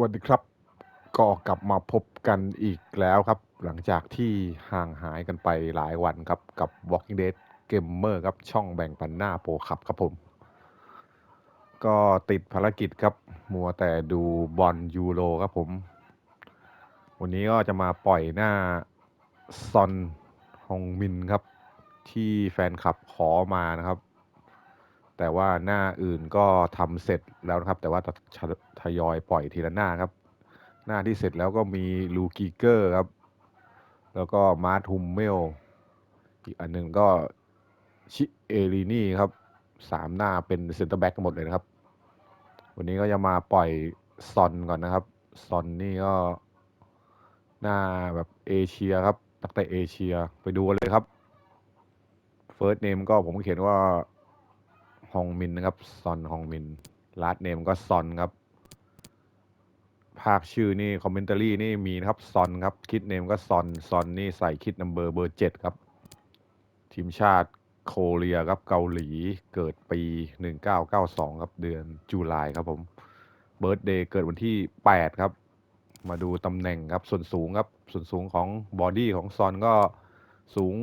วัสดีครับ ก็กลับมาพบกันอีกแล้วครับ หลังจากที่ห่างหายกันไปหลายวันครับ กับ Walking Dead Gamer ครับ ช่องแบ่งปันหน้าโปรขับครับผม ก็ติดภารกิจครับ มัวแต่ดูบอลยูโรครับผม วันนี้ก็จะมาปล่อยหน้าซอนฮงมินครับ ที่แฟนคลับขอมานะครับ แต่ว่าหน้าอื่นก็ทำเสร็จแล้วนะครับ แต่ว่าทยอยปล่อยทีละหน้าครับ หน้าที่เสร็จแล้วก็มีลูกิเกอร์ครับ แล้วก็มาร์ทุมเมล อีกอันหนึ่งก็ชิเอลินี่ครับสามหน้าเป็นเซนเตอร์แบ็กหมดเลยนะครับ วันนี้ก็จะมาปล่อยซอนก่อนนะครับซอนนี่ก็หน้าแบบเอเชียครับนักเตะเอเชียไปดูเลยครับเฟิร์สเนมก็ผมเขียนว่า ฮองมินนะครับซอนฮองมินลาสเนมก็ซอนครับ ภาคชื่อนี่คอมเมนต์รี่นี่มีนะครับซอนครับคิดเนมก็ซอนซอนนี่ใส่คิดนัมเบอร์เบอร์เจ็ดครับ ทีมชาติโคเรียครับเกาหลีเกิดปี 1992 ครับเดือนจุลายครับผมเบิร์ d เดย์เกิดวันที่ 8 ครับ มาดูตำแหน่งครับส่วนสูงครับส่วนสูงของบอดี้ของซอนก็สูง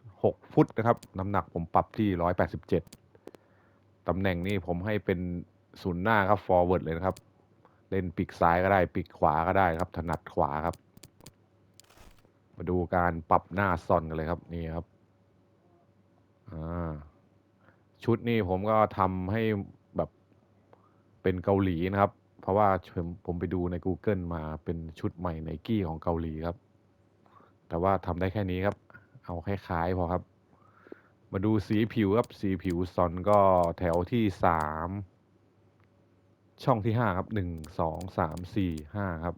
6 ฟุตนะครับ น้ำหนักผมปรับที่ 187 ตำแหน่งนี้ผมให้เป็นศูนย์หน้าครับฟอร์เวิร์ดเลยนะครับ เล่นปีกซ้ายก็ได้ปีกขวาก็ได้ครับ ถนัดขวาครับ มาดูการปรับหน้าซอนกันเลยครับนี่ครับอ่าชุดนี้ผมก็ทำให้แบบเป็นเกาหลีนะครับ เพราะว่าผมผมไปดูใน Google มาเป็นชุดใหม่ไนกี้ของเกาหลีครับ แต่ว่าทำได้แค่นี้ครับ เอาคล้ายๆพอครับ มาดูสีผิวครับสีผิวซอนก็แถวที่สามช่องที่ห้าครับหนึ่งสองสามสี่ห้าครับ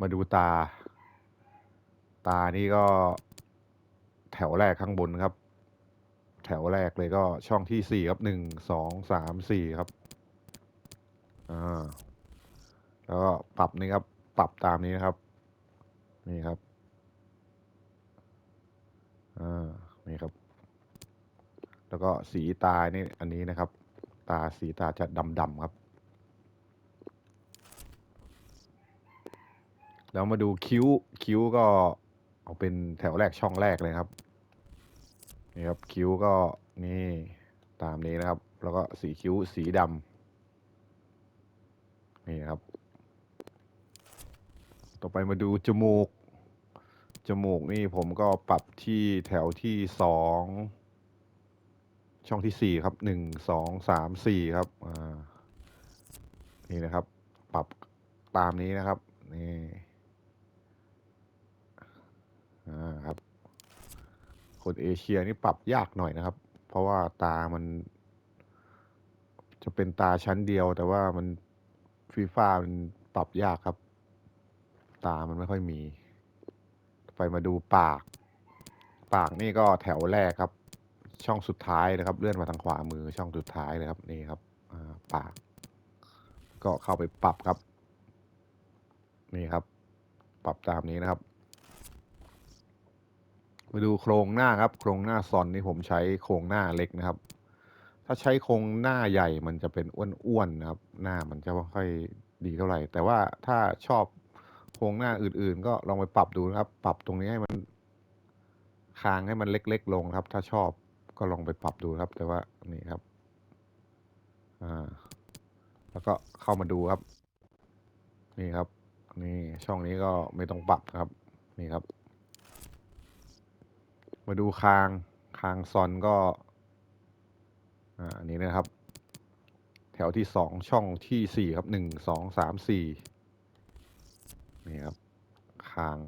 มาดูตา ตานี่ก็แถวแรกข้างบนครับ แถวแรกเลยก็ช่องที่สี่ครับหนึ่งสองสามสี่ครับอ่าแล้วก็ปรับนี่ครับ ปรับตามนี้นะครับ นี่ครับ อ่านี่ครับ แล้วก็สีตานี่อันนี้นะครับ ตาสีตาจะดำๆครับ แล้วมาดูคิ้วคิ้วก็เอาเป็นแถวแรกช่องแรกเลยครับนี่ครับคิ้วก็นี่ตามนี้นะครับ แล้วก็สีคิ้วสีดำนี่ครับ ต่อไปมาดูจมูก จมูกนี่ผมก็ปรับที่แถวที่สองช่องที่สี่ครับหนึ่งสองสามสี่ครับอ่านี่นะครับ ปรับตามนี้นะครับนี่อ่าครับ คนเอเชียนี่ปรับยากหน่อยนะครับ เพราะว่าตามัน จะเป็นตาชั้นเดียว แต่ว่ามันฟีฟ่ามันปรับยากครับ ตามันไม่ค่อยมี ไปมาดูปาก ปากนี่ก็แถวแรกครับ ช่องสุดท้ายนะครับ เลื่อนมาทางขวามือช่องสุดท้ายเลยครับนี่ครับปาก ก็เข้าไปปรับครับ นี่ครับ ปรับตามนี้นะครับมาดูโครงหน้าครับ โครงหน้าซอนนี่ผมใช้โครงหน้าเล็กนะครับ ถ้าใช้โครงหน้าใหญ่มันจะเป็นอ้วนๆนะครับ หน้ามันจะไม่ค่อยดีเท่าไหร่ แต่ว่าถ้าชอบ โครงหน้าอื่น ๆ ก็ลองไปปรับดูนะครับ ปรับตรงนี้ให้มันคางให้มันเล็ก ๆ ลงครับ ถ้าชอบก็ลองไปปรับดูครับ แต่ว่านี่ครับ อ่า แล้วก็เข้ามาดูครับ นี่ครับ นี่ช่องนี้ก็ไม่ต้องปรับครับ นี่ครับ มาดูคางคางซอนก็ อ่าอันนี้นะครับ แถวที่สองช่องที่สี่ครับหนึ่งสองสามสี่ นี่ครับคาง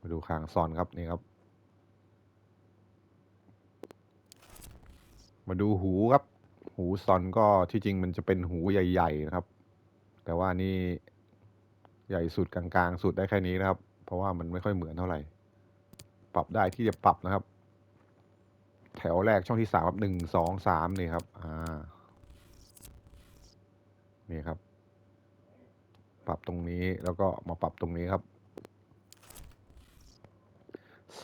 มาดูคางซอนครับนี่ครับ มาดูหูครับ หูซอนก็ที่จริงมันจะเป็นหูใหญ่ ๆ นะครับ แต่ว่านี่ใหญ่สุดกลางๆ สุดได้แค่นี้นะครับ เพราะว่ามันไม่ค่อยเหมือนเท่าไหร่ ปรับได้ที่จะปรับนะครับ แถวแรกช่องที่สามครับหนึ่งสองสามนี่ครับ อ่า นี่ครับปรับ ตรงนี้แล้วก็มาปรับตรงนี้ครับ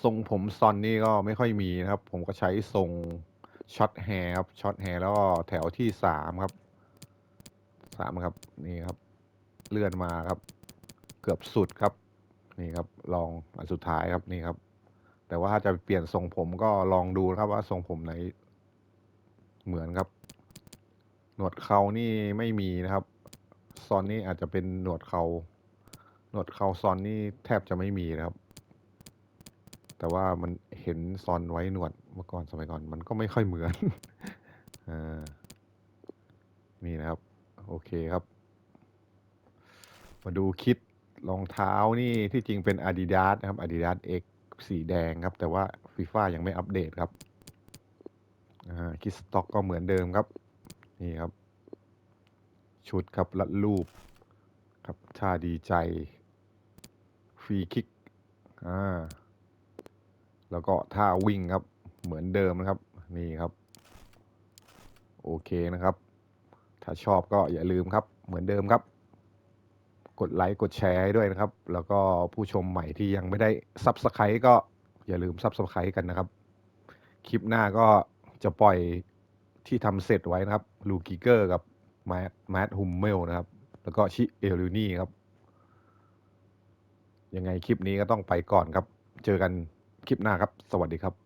ทรงผมซอนนี่ก็ไม่ค่อยมีนะครับ ผมก็ใช้ทรงช็อตแฮร์ครับช็อตแฮร์แล้วก็แถวที่สามครับสามครับนี่ครับ เลื่อนมาครับ เกือบสุดครับ นี่ครับ ลองอันสุดท้ายครับนี่ครับ แต่ว่าถ้าจะเปลี่ยนทรงผมก็ลองดูครับว่าทรงผมไหนเหมือนครับ หนวดเขานี่ไม่มีนะครับ ซอนนี่อาจจะเป็นหนวดเขาหนวดเขาซอนนี่แทบจะไม่มีนะครับ แต่ว่ามันเห็นซอนไว้หนวดเมื่อก่อนสมัยก่อน มันก็ไม่ค่อยเหมือนอ่านี่นะครับ โอเคครับ มาดูคิดรองเท้านี่ที่จริงเป็น Adidas นะครับ Adidas X สีแดงครับ แต่ว่าฟีฟ่ายังไม่อัปเดตครับอ่าคิดสต็อกก็เหมือนเดิมครับ นี่ครับ ชุดครับลัดรูปครับท่าดีใจ ฟรีคิกอ่าแล้วก็ท่าวิ่งครับเหมือนเดิมนะครับ นี่ครับ โอเคนะครับ ถ้าชอบก็อย่าลืมครับ เหมือนเดิมครับ กดไลค์กดแชร์ให้ด้วยนะครับ แล้วก็ผู้ชมใหม่ที่ยังไม่ได้ซับสไครต์ก็อย่าลืมซับสไครต์กันนะครับ คลิปหน้าก็จะปล่อยที่ทำเสร็จไว้นะครับลูกิเกอร์กับ แมาร์ทฮุมเมลนะครับ แล้วก็ชิเอลูนี่ครับ ยังไงคลิปนี้ก็ต้องไปก่อนครับ เจอกันคลิปหน้าครับ สวัสดีครับ